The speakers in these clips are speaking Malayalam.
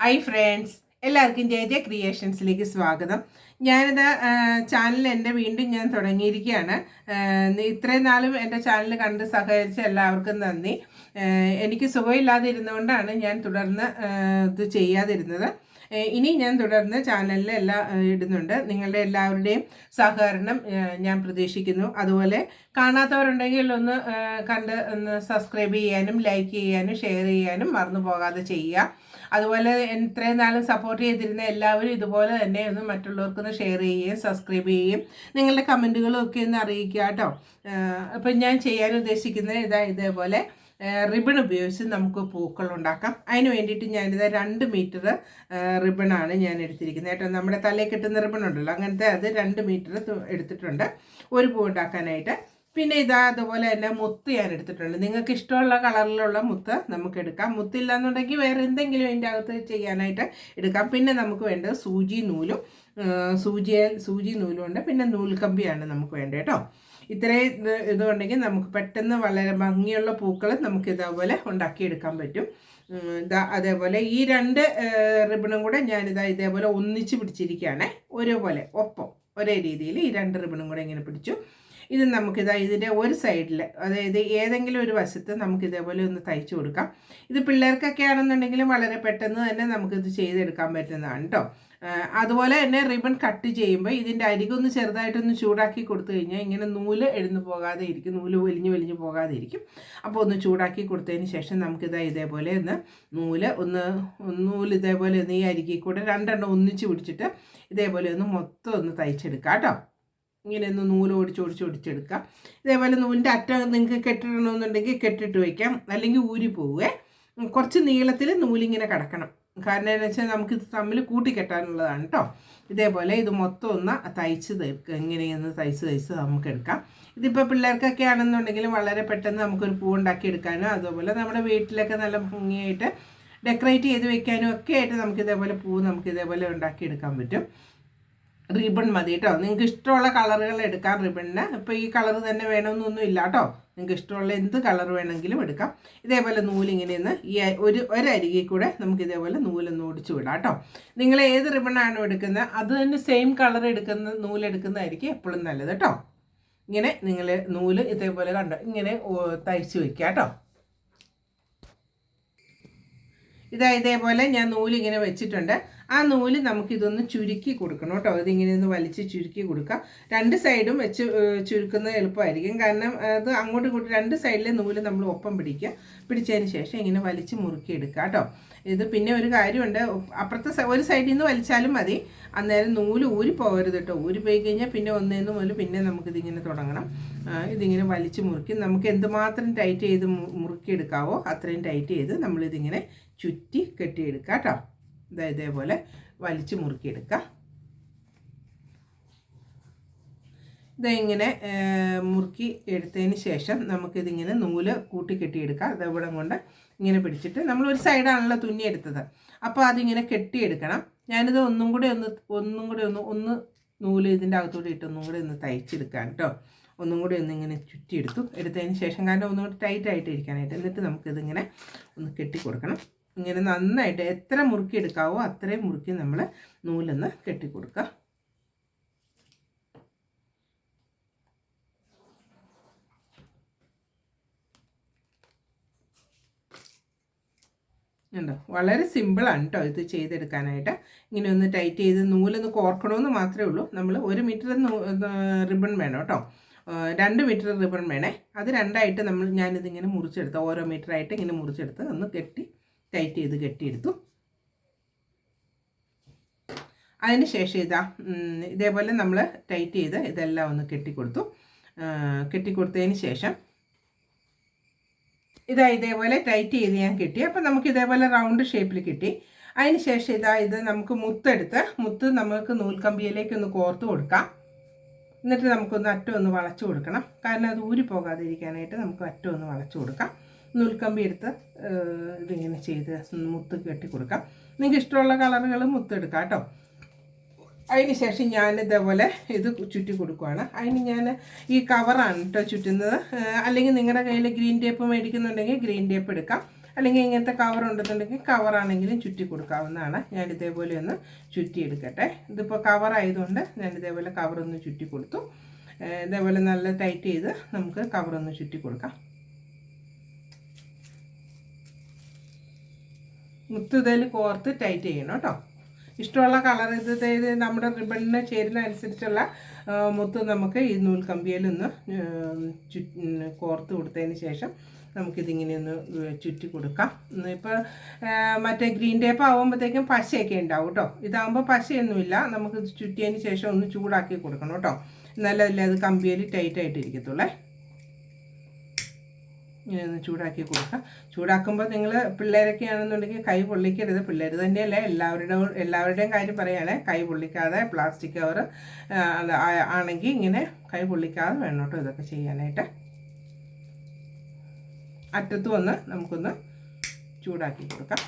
ഹായ് ഫ്രണ്ട്സ് എല്ലാവർക്കും ജയ ജയ ക്രിയേഷൻസിലേക്ക് സ്വാഗതം. ഞാനിത് ചാനൽ എന്റെ വീണ്ടും ഞാൻ തുടങ്ങിയിരിക്കുകയാണ്. ഇത്രയും നാളും എന്റെ ചാനൽ കണ്ട് സഹകരിച്ച എല്ലാവർക്കും നന്ദി. എനിക്ക് സുഖമില്ലാതെ ഇരുന്നുകൊണ്ടാണ് ഞാൻ തുടർന്ന് ഇത് ചെയ്യാതിരുന്നത്. ഇനി ഞാൻ തുടർന്ന് ചാനലിൽ എല്ലാം ഇടുന്നുണ്ട്. നിങ്ങളുടെ എല്ലാവരുടെയും സഹകരണം ഞാൻ പ്രതീക്ഷിക്കുന്നു. അതുപോലെ കാണാത്തവരുണ്ടെങ്കിൽ ഒന്ന് കണ്ട് ഒന്ന് സബ്സ്ക്രൈബ് ചെയ്യാനും ലൈക്ക് ചെയ്യാനും ഷെയർ ചെയ്യാനും മറന്നു പോകാതെ ചെയ്യുക. അതുപോലെ ഇത്രയും നാളും സപ്പോർട്ട് ചെയ്തിരുന്ന എല്ലാവരും ഇതുപോലെ തന്നെ ഒന്ന് മറ്റുള്ളവർക്കൊന്ന് ഷെയർ ചെയ്യുകയും സബ്സ്ക്രൈബ് ചെയ്യുകയും നിങ്ങളുടെ കമന്റുകളും ഒക്കെ ഒന്ന് അറിയിക്കുക കേട്ടോ. അപ്പം ഞാൻ ചെയ്യാൻ ഉദ്ദേശിക്കുന്നത് ഇതാ ഇതേപോലെ റിബൺ ഉപയോഗിച്ച് നമുക്ക് പൂക്കൾ ഉണ്ടാക്കാം. അതിന് വേണ്ടിയിട്ട് ഞാനിത് രണ്ട് മീറ്റർ റിബണാണ് ഞാൻ എടുത്തിരിക്കുന്നത് കേട്ടോ. നമ്മുടെ തലയിൽ കിട്ടുന്ന റിബൺ ഉണ്ടല്ലോ അങ്ങനത്തെ അത് രണ്ട് മീറ്റർ എടുത്തിട്ടുണ്ട്. ഒരു പൂ ഉണ്ടാക്കാനായിട്ട്. പിന്നെ ഇതാ അതുപോലെ തന്നെ മുത്ത് ഞാൻ എടുത്തിട്ടുണ്ട്. നിങ്ങൾക്ക് ഇഷ്ടമുള്ള കളറിലുള്ള മുത്ത് നമുക്ക് എടുക്കാം. മുത്തില്ല എന്നുണ്ടെങ്കിൽ വേറെ എന്തെങ്കിലും അതിന്റെ അകത്ത് ചെയ്യാനായിട്ട് എടുക്കാം. പിന്നെ നമുക്ക് വേണ്ടത് സൂചി നൂലും സൂചി സൂചി നൂലും ഉണ്ട്. പിന്നെ നൂൽക്കമ്പിയാണ് നമുക്ക് വേണ്ടത് കേട്ടോ. ഇത്രയും ഇത് ഇതുണ്ടെങ്കിൽ നമുക്ക് പെട്ടെന്ന് വളരെ ഭംഗിയുള്ള പൂക്കൾ നമുക്ക് ഇതേപോലെ ഉണ്ടാക്കിയെടുക്കാൻ പറ്റും. ഇതാ അതേപോലെ ഈ രണ്ട് റിബണും കൂടെ ഞാനിതാ ഇതേപോലെ ഒന്നിച്ച് പിടിച്ചിരിക്കുകയാണേ. ഒരേപോലെ ഒപ്പം ഒരേ രീതിയിൽ ഈ രണ്ട് റിബണും കൂടെ ഇങ്ങനെ പിടിച്ചു. ഇത് നമുക്കിതാ ഇതിന്റെ ഒരു സൈഡിൽ അതായത് ഏതെങ്കിലും ഒരു വശത്ത് നമുക്ക് ഇതേപോലെ ഒന്ന് തയ്ച്ചു കൊടുക്കാം. ഇത് പിള്ളേർക്കൊക്കെ ആണെന്നുണ്ടെങ്കിലും വളരെ പെട്ടെന്ന് തന്നെ നമുക്കിത് ചെയ്തെടുക്കാൻ പറ്റുന്നതാണ് കേട്ടോ അതുപോലെ തന്നെ റിബൺ കട്ട് ചെയ്യുമ്പോൾ ഇതിന്റെ അരികൊന്ന് ചെറുതായിട്ടൊന്ന് ചൂടാക്കി കൊടുത്തു കഴിഞ്ഞാൽ ഇങ്ങനെ നൂൽ എഴുന്നു പോകാതെ ഇരിക്കും നൂൽ വലിഞ്ഞു വലിഞ്ഞു പോകാതെ ഇരിക്കും. അപ്പോൾ ഒന്ന് ചൂടാക്കി കൊടുത്തതിന് ശേഷം നമുക്കിതാ ഇതേപോലെ ഒന്ന് നൂൽ ഒന്ന് നൂൽ ഇതേപോലെ ഒന്ന് ഈ അരികിൽ കൂടെ രണ്ടെണ്ണം ഒന്നിച്ച് പിടിച്ചിട്ട് ഇതേപോലെ ഒന്ന് മൊത്തം ഒന്ന് തയ്ച്ചെടുക്കാം കേട്ടോ ഇങ്ങനെ ഒന്ന് നൂൽ ഓടിച്ച് ഓടിച്ച് ഓടിച്ചെടുക്കാം ഇതേപോലെ നൂലിന്റെ അറ്റം നിങ്ങൾക്ക് കെട്ടിടണമെന്നുണ്ടെങ്കിൽ കെട്ടിട്ട് വയ്ക്കാം അല്ലെങ്കിൽ ഊരി പോവേ. കുറച്ച് നീളത്തിൽ നൂലിങ്ങനെ കിടക്കണം. കാരണം എന്ന് വെച്ചാൽ ഇത് തമ്മിൽ കൂട്ടിക്കെട്ടാനുള്ളതാണ് കേട്ടോ ഇതേപോലെ ഇത് മൊത്തം ഒന്ന് തയ്ച്ച് തീർക്കുക ഇങ്ങനെയൊന്ന് തയ്ച്ച് തയ്ച്ച് നമുക്ക് എടുക്കാം ഇതിപ്പോൾ പിള്ളേർക്കൊക്കെ ആണെന്നുണ്ടെങ്കിലും വളരെ പെട്ടെന്ന് നമുക്കൊരു പൂ ഉണ്ടാക്കി എടുക്കാനോ അതുപോലെ നമ്മുടെ വീട്ടിലൊക്കെ നല്ല ഭംഗിയായിട്ട് ഡെക്കറേറ്റ് ചെയ്ത് വെക്കാനും ഒക്കെ ആയിട്ട് നമുക്ക് ഇതേപോലെ പൂ നമുക്ക് ഇതേപോലെ ഉണ്ടാക്കിയെടുക്കാൻ പറ്റും. റിബൺ മതി കേട്ടോ. നിങ്ങൾക്ക് ഇഷ്ടമുള്ള കളറുകൾ എടുക്കാം റിബണിന് ഇപ്പോൾ ഈ കളർ തന്നെ വേണമെന്നൊന്നും ഇല്ല കേട്ടോ. നിങ്ങൾക്ക് ഇഷ്ടമുള്ള എന്ത് കളർ വേണമെങ്കിലും എടുക്കാം. ഇതേപോലെ നൂലിങ്ങനെ ഒന്ന് ഈ ഒരു ഒരരികിൽ കൂടെ നമുക്ക് ഇതേപോലെ നൂലൊന്ന് ഓടിച്ചു വിടാം കേട്ടോ. നിങ്ങൾ ഏത് റിബണാണോ എടുക്കുന്നത് അത് തന്നെ സെയിം കളർ എടുക്കുന്ന നൂലെടുക്കുന്നതായിരിക്കും എപ്പോഴും നല്ലത് കേട്ടോ. ഇങ്ങനെ നിങ്ങൾ നൂൽ ഇതേപോലെ കണ്ടോ ഇങ്ങനെ തയ്ച്ച് വെക്കുക കേട്ടോ. ഇതാ ഇതേപോലെ ഞാൻ നൂലിങ്ങനെ വെച്ചിട്ടുണ്ട്. ആ നൂൽ നമുക്കിതൊന്ന് ചുരുക്കി കൊടുക്കണം കേട്ടോ. ഇതിങ്ങനെ ഒന്ന് വലിച്ച് ചുരുക്കി കൊടുക്കുക രണ്ട് സൈഡും വെച്ച് ചുരുക്കുന്നത് എളുപ്പമായിരിക്കും. കാരണം അത് അങ്ങോട്ടും ഇങ്ങോട്ടും രണ്ട് സൈഡിലെ നൂൽ നമ്മൾ ഒപ്പം പിടിക്കുക. പിടിച്ചതിന് ശേഷം ഇങ്ങനെ വലിച്ച് മുറുക്കി എടുക്കുക കേട്ടോ. ഇത് പിന്നെ ഒരു കാര്യമുണ്ട്. അപ്പുറത്തെ ഒരു സൈഡിൽ നിന്ന് വലിച്ചാലും മതി. അന്നേരം നൂൽ ഊരി പോകരുത് കേട്ടോ. ഊരി പോയി കഴിഞ്ഞാൽ പിന്നെ ഒന്നേന്ന് മുതൽ പിന്നെ നമുക്കിതിങ്ങനെ തുടങ്ങണം. ഇതിങ്ങനെ വലിച്ച് മുറുക്കി നമുക്ക് എന്തുമാത്രം ടൈറ്റ് ചെയ്ത് മുറുക്കിയെടുക്കാവോ അത്രയും ടൈറ്റ് ചെയ്ത് നമ്മളിതിങ്ങനെ ചുറ്റി കെട്ടിയെടുക്കുക കേട്ടോ. ഇതേപോലെ വലിച്ച് മുറുക്കിയെടുക്കുക ഇതിങ്ങനെ മുറുക്കി എടുത്തതിന് ശേഷം നമുക്കിതിങ്ങനെ നൂൽ കൂട്ടി കെട്ടിയെടുക്കാം. അതവിടെ കൊണ്ട് ഇങ്ങനെ പിടിച്ചിട്ട് നമ്മൾ ഒരു സൈഡാണല്ലോ തുന്നി എടുത്തത്. അപ്പോൾ അതിങ്ങനെ കെട്ടിയെടുക്കണം. ഞാനിത് ഒന്നും കൂടി ഒന്ന് ഒന്നും കൂടി ഒന്ന് ഒന്ന് നൂൽ ഇതിന്റെ അകത്തോട്ട് ഇട്ട് ഒന്നും കൂടി ഒന്ന് തയ്ച്ചെടുക്കാം കേട്ടോ. ഒന്നും കൂടി ഒന്ന് ഇങ്ങനെ ചുറ്റിയെടുത്തു. എടുത്തതിന് ശേഷം കാരണം ഒന്നും കൂടി ടൈറ്റായിട്ട് ഇരിക്കാനായിട്ട് എന്നിട്ട് നമുക്കിതിങ്ങനെ ഒന്ന് കെട്ടി കൊടുക്കണം ഇങ്ങനെ നന്നായിട്ട് എത്ര മുറുക്കി എടുക്കാവോ അത്രയും മുറുക്കി നമ്മൾ നൂലൊന്ന് കെട്ടിക്കൊടുക്കുക ഉണ്ടോ വളരെ സിമ്പിളാണ് കേട്ടോ ഇത് ചെയ്തെടുക്കാനായിട്ട്. ഇങ്ങനെ ഒന്ന് ടൈറ്റ് ചെയ്ത് നൂലൊന്ന് കോർക്കണമെന്ന് മാത്രമേ ഉള്ളൂ. നമ്മൾ ഒരു മീറ്റർ റിബൺ വേണം കേട്ടോ രണ്ട് മീറ്റർ റിബൺ വേണേ. അത് രണ്ടായിട്ട് നമ്മൾ ഞാനിതിങ്ങനെ മുറിച്ചെടുത്ത് ഓരോ മീറ്ററായിട്ട് ഇങ്ങനെ മുറിച്ചെടുത്ത് ഒന്ന് കെട്ടി ടൈറ്റ് ചെയ്ത് കെട്ടിയെടുത്തു. അതിന് ശേഷം ഇതാ ഇതേപോലെ നമ്മൾ ടൈറ്റ് ചെയ്ത് ഇതെല്ലാം ഒന്ന് കെട്ടിക്കൊടുത്തു. കെട്ടിക്കൊടുത്തതിന് ശേഷം ഇതാ ഇതേപോലെ ടൈറ്റ് ചെയ്ത് ഞാൻ കിട്ടി. അപ്പം നമുക്ക് ഇതേപോലെ റൗണ്ട് ഷേപ്പിൽ കിട്ടി. അതിന് ശേഷം ഇതാ ഇത് നമുക്ക് മുത്തെടുത്ത് മുത്ത് നമുക്ക് നൂൽക്കമ്പിയിലേക്ക് ഒന്ന് കോർത്ത് കൊടുക്കാം. എന്നിട്ട് നമുക്കൊന്ന് അറ്റം ഒന്ന് വളച്ചു കൊടുക്കണം. കാരണം അത് ഊരി പോകാതിരിക്കാനായിട്ട് നമുക്ക് അറ്റം ഒന്ന് വളച്ചു കൊടുക്കാം. നൂൽക്കമ്പി എടുത്ത് ഇതിങ്ങനെ ചെയ്ത് മുത്ത് കെട്ടി കൊടുക്കാം. നിങ്ങൾക്ക് ഇഷ്ടമുള്ള കളറുകൾ മുത്തെടുക്കാം കേട്ടോ. അതിന് ശേഷം ഞാൻ ഇതേപോലെ ഇത് ചുറ്റി കൊടുക്കുവാണ്. അതിന് ഞാൻ ഈ കവറാണ് കേട്ടോ ചുറ്റുന്നത്. അല്ലെങ്കിൽ നിങ്ങളുടെ കയ്യിൽ ഗ്രീൻ ടേപ്പ് മേടിക്കുന്നുണ്ടെങ്കിൽ ഗ്രീൻ ടേപ്പ് എടുക്കാം. അല്ലെങ്കിൽ ഇങ്ങനത്തെ കവർ ഉണ്ടെന്നുണ്ടെങ്കിൽ കവറാണെങ്കിലും ചുറ്റി കൊടുക്കാവുന്നതാണ്. ഞാൻ ഇതേപോലെ ഒന്ന് ചുറ്റി എടുക്കട്ടെ ഇതിപ്പോൾ കവർ ആയതുകൊണ്ട് ഞാൻ ഇതേപോലെ കവറൊന്ന് ചുറ്റി കൊടുത്തു. ഇതേപോലെ നല്ല ടൈറ്റ് ചെയ്ത് നമുക്ക് കവറൊന്ന് ചുറ്റി കൊടുക്കാം. മുത്ത് കോർത്ത് ടൈറ്റ് ചെയ്യണം കേട്ടോ. ഇഷ്ടമുള്ള കളർ ഇത് ഇത് നമ്മുടെ റിബണിന് ചേരുന്ന അനുസരിച്ചുള്ള മുത്ത് നമുക്ക് ഈ നൂൽ കമ്പിയിലൊന്ന് ചു കോർത്ത് കൊടുത്തതിന് ശേഷം നമുക്കിതിങ്ങനെ ഒന്ന് ചുറ്റി കൊടുക്കാം. ഇപ്പോൾ മറ്റേ ഗ്രീൻ ടേപ്പ് ആകുമ്പോഴത്തേക്കും പശയൊക്കെ ഉണ്ടാവും കേട്ടോ. ഇതാകുമ്പോൾ പശയൊന്നുമില്ല. നമുക്ക് ചുറ്റിയതിന് ശേഷം ഒന്ന് ചൂടാക്കി കൊടുക്കണം കേട്ടോ. എന്നാലല്ലേ അത് കമ്പിയിൽ ടൈറ്റ് ആയിട്ട് ഇരിക്കത്തുള്ളേ ഇങ്ങനെ ഒന്ന് ചൂടാക്കി കൊടുക്കുക ചൂടാക്കുമ്പോൾ നിങ്ങൾ പിള്ളേരൊക്കെ ആണെന്നുണ്ടെങ്കിൽ കൈ പൊള്ളിക്കരുത്. പിള്ളേർ തന്നെയല്ല എല്ലാവരുടെ എല്ലാവരുടെയും കാര്യം പറയുകയാണേ. കൈ പൊള്ളിക്കാതെ പ്ലാസ്റ്റിക് കവർ ആണെങ്കിൽ ഇങ്ങനെ കൈ പൊള്ളിക്കാതെ വേണം കേട്ടോ ഇതൊക്കെ ചെയ്യാനായിട്ട്. അറ്റത്ത് വന്ന് നമുക്കൊന്ന് ചൂടാക്കി കൊടുക്കാം.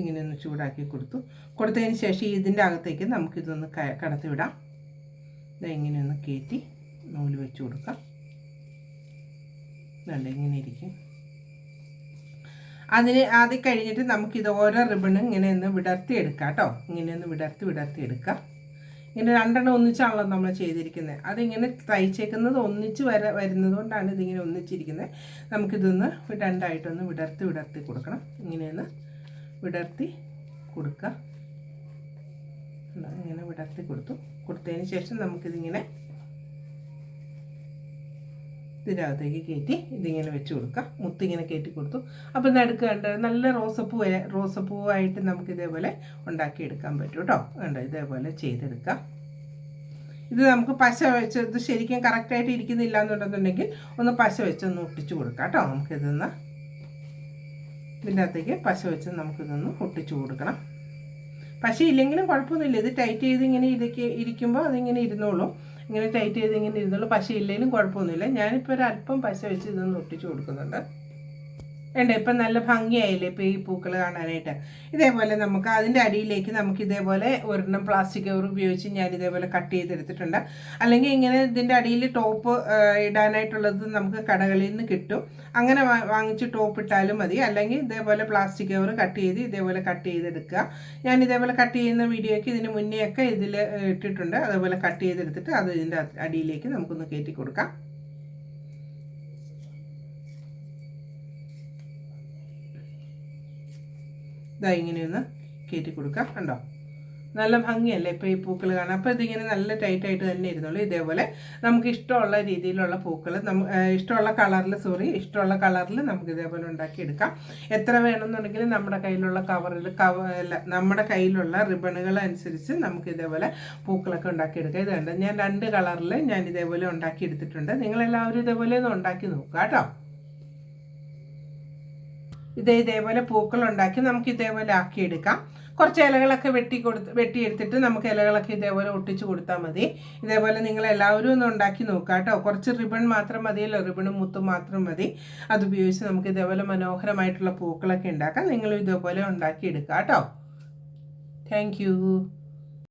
ഇങ്ങനെ ഒന്ന് ചൂടാക്കി കൊടുത്തു. കൊടുത്തതിന് ശേഷം ഇതിന്റെ അകത്തേക്ക് നമുക്കിതൊന്ന് ക- കടത്തി വിടാം ഇത് ഇങ്ങനെ ഒന്ന് കയറ്റി നൂൽ വെച്ച് കൊടുക്കാം. നല്ല ഇങ്ങനെ ഇരിക്കും. അതിന് അത് കഴിഞ്ഞിട്ട് നമുക്കിത് ഓരോ റിബണും ഇങ്ങനെ ഒന്ന് വിടർത്തി എടുക്കാം കേട്ടോ. ഇങ്ങനെ ഒന്ന് വിടർത്തി വിടർത്തി എടുക്കാം. ഇങ്ങനെ രണ്ടെണ്ണം ഒന്നിച്ചാണല്ലോ നമ്മൾ ചെയ്തിരിക്കുന്നത്. അതിങ്ങനെ തയ്ച്ചേക്കുന്നത് ഒന്നിച്ച് വര വരുന്നത് കൊണ്ടാണ് ഇതിങ്ങനെ ഒന്നിച്ചിരിക്കുന്നത്. നമുക്കിതൊന്ന് രണ്ടായിട്ടൊന്ന് വിടർത്തി വിടർത്തി കൊടുക്കണം. ഇങ്ങനെയൊന്ന് വിടർത്തി കൊടുക്കുക? ഇങ്ങനെ വിടർത്തി കൊടുത്തു. കൊടുത്തതിന് ശേഷം നമുക്കിതിങ്ങനെ ഇതിനകത്തേക്ക് കയറ്റി ഇതിങ്ങനെ വെച്ച് മുത്ത് മുത്തിങ്ങനെ കയറ്റി കൊടുത്തു. അപ്പോൾ നടുക്ക് കണ്ട് നല്ല റോസപ്പൂ റോസപ്പൂവായിട്ട് നമുക്ക് ഇതേപോലെ ഉണ്ടാക്കിയെടുക്കാൻ പറ്റും കേട്ടോ. കണ്ടോ? ഇതേപോലെ ചെയ്തെടുക്കാം. ഇത് നമുക്ക് പശ വെച്ച് ഇത് ശരിക്കും കറക്റ്റായിട്ട് ഇരിക്കുന്നില്ല എന്നുണ്ടെന്നുണ്ടെങ്കിൽ ഒന്ന് പശ വെച്ച് ഒന്ന് ഒട്ടിച്ചു കൊടുക്കാം കേട്ടോ. നമുക്കിതൊന്ന് ഇതിന്റെ അകത്തേക്ക് പശ വെച്ച് നമുക്കിതൊന്ന് ഒട്ടിച്ചു കൊടുക്കണം. പശ ഇല്ലെങ്കിലും കുഴപ്പമൊന്നുമില്ല. ഇത് ടൈറ്റ് ചെയ്ത് ഇങ്ങനെ ഇതൊക്കെ ഇരിക്കുമ്പോൾ അതിങ്ങനെ ഇരുന്നോളും. ഇങ്ങനെ ടൈറ്റ് ചെയ്ത് ഇങ്ങനെ ഇരുന്നോളൂ. പശ ഇല്ലെങ്കിലും കുഴപ്പമൊന്നുമില്ല. ഞാനിപ്പോൾ ഒരു അല്പം പശ വെച്ച് ഇതൊന്ന് ഒട്ടിച്ചു കൊടുക്കുന്നുണ്ട്. വേണ്ട ഇപ്പം നല്ല ഭംഗിയായില്ലേ ഇപ്പോൾ ഈ പൂക്കൾ കാണാനായിട്ട്? ഇതേപോലെ നമുക്ക് അതിന്റെ അടിയിലേക്ക് നമുക്ക് ഇതേപോലെ ഒരെണ്ണം പ്ലാസ്റ്റിക് കവർ ഉപയോഗിച്ച് ഞാൻ ഇതേപോലെ കട്ട് ചെയ്തെടുത്തിട്ടുണ്ട്. അല്ലെങ്കിൽ ഇങ്ങനെ ഇതിന്റെ അടിയിൽ ടോപ്പ് ഇടാനായിട്ടുള്ളത് നമുക്ക് കടകളിൽ നിന്ന് കിട്ടും. അങ്ങനെ വാങ്ങിച്ച് ടോപ്പ് ഇട്ടാലും മതി. അല്ലെങ്കിൽ ഇതേപോലെ പ്ലാസ്റ്റിക് കവർ കട്ട് ചെയ്ത് ഇതേപോലെ കട്ട് ചെയ്തെടുക്കുക. ഞാൻ ഇതേപോലെ കട്ട് ചെയ്യുന്ന വീഡിയോയ്ക്ക് ഇതിന് മുന്നേ ഒക്കെ ഇതിൽ ഇട്ടിട്ടുണ്ട്. അതേപോലെ കട്ട് ചെയ്തെടുത്തിട്ട് അത് ഇതിന്റെ അടിയിലേക്ക് നമുക്കൊന്ന് കയറ്റി കൊടുക്കാം. ഇതാ ഇങ്ങനെയൊന്ന് കയറ്റി കൊടുക്കാം കണ്ടോ? നല്ല ഭംഗിയല്ലേ ഇപ്പോൾ ഈ പൂക്കൾ കാണാം അപ്പോൾ ഇതിങ്ങനെ നല്ല ടൈറ്റായിട്ട് തന്നെ ഇരുന്നുള്ളൂ ഇതേപോലെ നമുക്ക് ഇഷ്ടമുള്ള രീതിയിലുള്ള പൂക്കൾ നമ്മ ഇഷ്ടമുള്ള കളറിൽ സോറി ഇഷ്ടമുള്ള കളറിൽ നമുക്ക് ഇതേപോലെ ഉണ്ടാക്കിയെടുക്കാം. എത്ര വേണമെന്നുണ്ടെങ്കിലും നമ്മുടെ കയ്യിലുള്ള കവറിൽ കവ നമ്മുടെ കയ്യിലുള്ള റിബണുകൾ അനുസരിച്ച് നമുക്ക് ഇതേപോലെ പൂക്കളൊക്കെ ഉണ്ടാക്കിയെടുക്കാം. ഇത് കണ്ടോ? ഞാൻ രണ്ട് കളറിൽ ഞാൻ ഇതേപോലെ ഉണ്ടാക്കിയെടുത്തിട്ടുണ്ട്. നിങ്ങളെല്ലാവരും ഇതേപോലെ ഒന്ന് ഉണ്ടാക്കി നോക്കുക കേട്ടോ. ഇത് ഇതേപോലെ പൂക്കൾ ഉണ്ടാക്കി നമുക്ക് ഇതേപോലെ ആക്കി എടുക്കാം കുറച്ച് ഇലകളൊക്കെ വെട്ടി കൊടുത്ത് വെട്ടിയെടുത്തിട്ട് നമുക്ക് ഇലകളൊക്കെ ഇതേപോലെ ഒട്ടിച്ച് കൊടുത്താൽ മതി. ഇതേപോലെ നിങ്ങൾ എല്ലാവരും ഒന്ന് ഉണ്ടാക്കി നോക്കുക കേട്ടോ. കുറച്ച് റിബൺ മാത്രം മതിയല്ലോ റിബണും മുത്തും മാത്രം മതി. അതുപയോഗിച്ച് നമുക്ക് ഇതേപോലെ മനോഹരമായിട്ടുള്ള പൂക്കളൊക്കെ ഉണ്ടാക്കാം. നിങ്ങളും ഇതേപോലെ ഉണ്ടാക്കിയെടുക്കുക കേട്ടോ. താങ്ക്